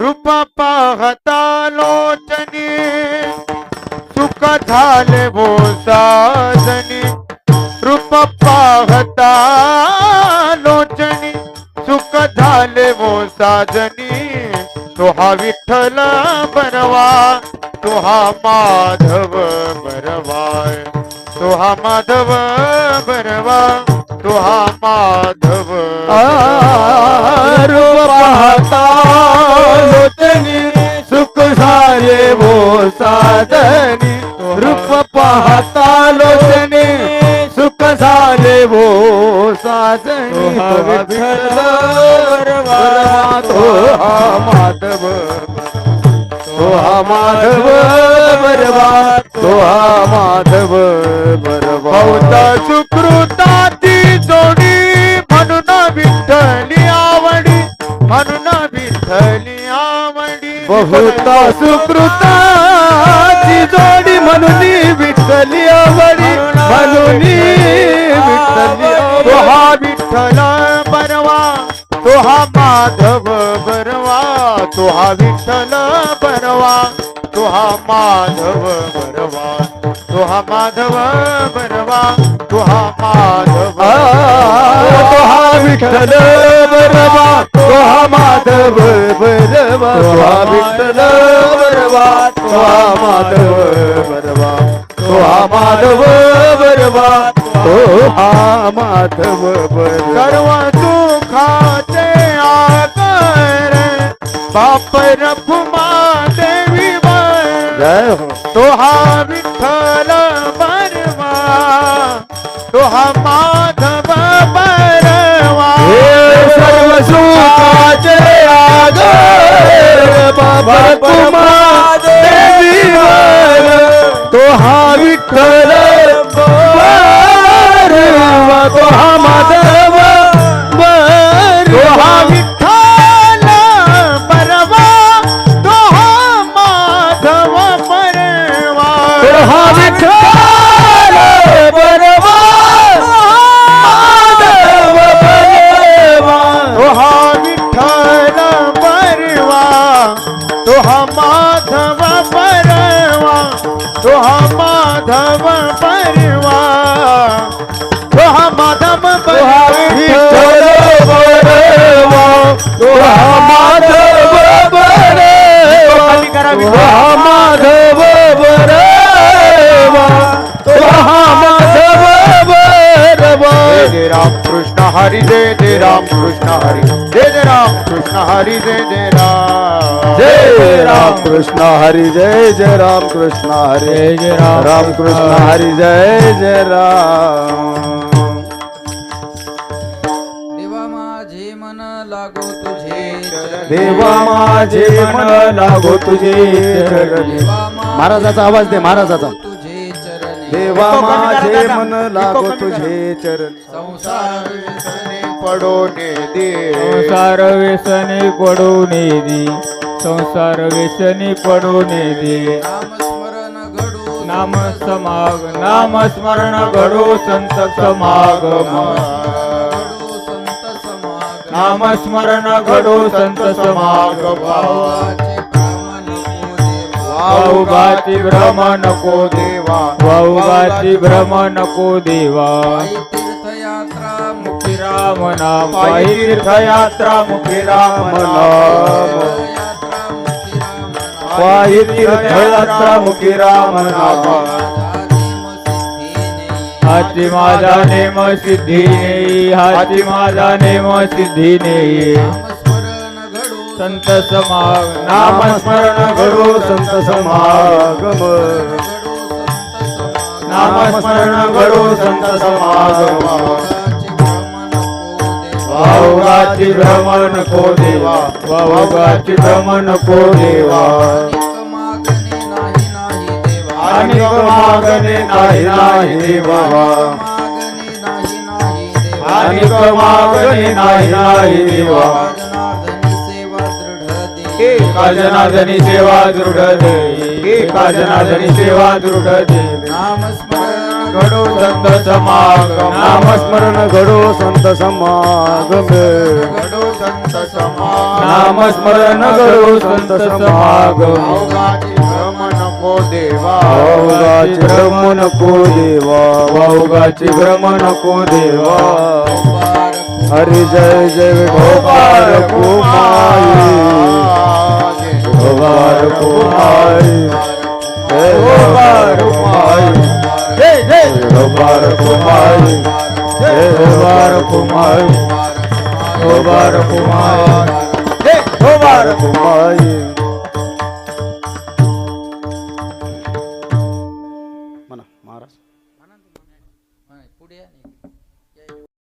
रूप पाहता लोचनी सुख झाले भोसाजनी. रूप पाहता लोचनी सुख झाले भोसाजनी. तुहा विठ्ठल बरवा तुहा माधव बरवाय तो माधव बरवा तो माधव माधव तो हा माधव बरवा तो हा माधव बरवा बहुत सुकृताची जोडी. म्हणून विठ्ठली आवडी. म्हणून विठ्ठली आवडी. बहुता सुकृताची विठ्ठल बरवा तो हा माधव बरवा तो हा विठ्ठल बरवा तो हा माधव बरवा तो हा माधव बरवा तो हा माधव तो हा विठ्ठल बरवा तो हा माधव बरवा तो हा विठ्ठल बरवा तो हा माधव बरवा तो हा माधव बरवा तो हा माधव सर्व सुखाचे आकर बाप रखुमा देवी वर जय हो तो हा विठ्ठल बरवा तो हा माधव बरवा सर्व सुखाचे आगर बाबा तुम्हा दोहा तो हा माधव तो हा विठ्ठल परवा तो हा माधव परवा तो हा विठ्ठल परवा माधव परवा तो हा विठ्ठल परवा तो हा माधव परवा तो हा माधव परवा. माधव बरवा हा माधव बरवा तो हा माधव बरवा जय राम कृष्ण हरी जय जय राम कृष्ण हरी जय जय राम कृष्ण हरी जय जय राम जय राम कृष्ण हरी जय जय राम कृष्ण हरे जय जय राम राम कृष्ण हरी जय जय राम लागो तुझे चरणी. देवा माझे मन लागो तुझे चरणी. देवा माझे महाराजाचा आवाज दे, महाराजाचा. तुझे चरणी. देवा माझे मन लागो तुझे चरण. संसार व्यसने पडोने दे. संसार व्यसनी पडून दे. संसार व्यसनी पडून दे. नामस्मरण घडू नाम समाग नाम स्मरण घडो संत समागम समागम नाम स्मरण घडो संत समाग भावाचे भ्रम नको देवा. वाऊगाची भ्रम नको देवा. तीर्थयात्रा मुखी राम नाम. तीर्थयात्रा मुखी राम नाम तीर्थयात्रा मुखी राम नाम. हाती माझा नेम सिद्धी नेई हाती माझा नेम सिद्धी नेई. नामस्मरण संत समाग नाम स्मरण घडो संत समागम. नाम स्मरण घडो संत समागम. वावगाची भ्रम नको देवा वावगाची भ्रम नको देवा. अनेक मागणे नाही नाही देवा अनेक मागणे नाही नाही देवा. सेवा दृढ दे एका जनार्दनी सेवा दृढ दे. एका जनार्दनी सेवा दृढ दे. नामस्मरण घडो संत समागम. नामस्मरण घडो संत समागम. घडो संत समाज नामस्मरण घडो संत समागम. नको देवा. अवघाची भ्रम नको देवा वावगाची भ्रम नको देवा. हरी जय जय गोपाल कुमारी। गोपाल कुमारी। जय गोपाल कुमारी। जय जय। गोपाल कुमारी। जय गोपाल कुमारी गोबार कुमार।